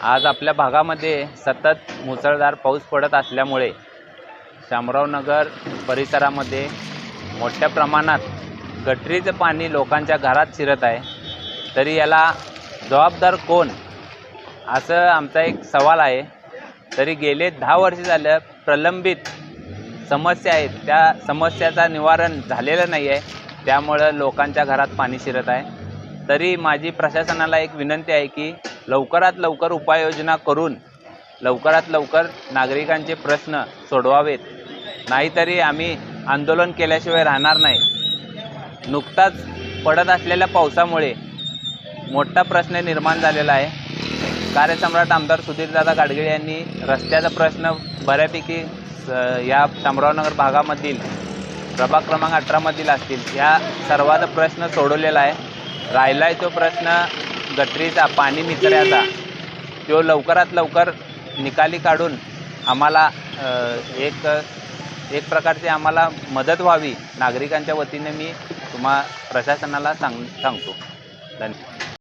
आज आपल्या भागामध्ये सतत मुसळधार पाऊस पडत असल्यामुळे शामरावनगर परिसरामध्ये मोठ्या प्रमाणात गटरीचं पाणी लोकांच्या घरात शिरत आहे. तरी याला जबाबदार कोण? असं आमचा एक सवाल आहे. तरी गेले दहा वर्ष झालं प्रलंबित समस्या आहेत. त्या समस्याचा निवारण झालेलं नाही आहे त्यामुळं लोकांच्या घरात पाणी शिरत आहे. तरी माझी प्रशासनाला एक विनंती आहे की लवकरात लवकर उपाययोजना करून लवकरात लवकर नागरिकांचे प्रश्न सोडवावेत. नाहीतरी आम्ही आंदोलन केल्याशिवाय राहणार नाही. नुकताच पडत असलेल्या पावसामुळे मोठा प्रश्न निर्माण झालेला आहे. कार्यसम्राट आमदार सुधीरदादा गाडगिळे यांनी रस्त्याचा प्रश्न बऱ्यापैकी स- या शामरावनगर भागामधील प्रभाग क्रमांक अठरामधील असतील या सर्वाचा प्रश्न सोडवलेला आहे. राहिला आहे तो प्रश्न गटरीचा पाणी निचऱ्याचा. तो लवकरात लवकर निकाली काढून आम्हाला एक एक प्रकारची आम्हाला मदत व्हावी. नागरिकांच्या वतीने मी तुम्हा प्रशासनाला सांग सांगतो. धन्यवाद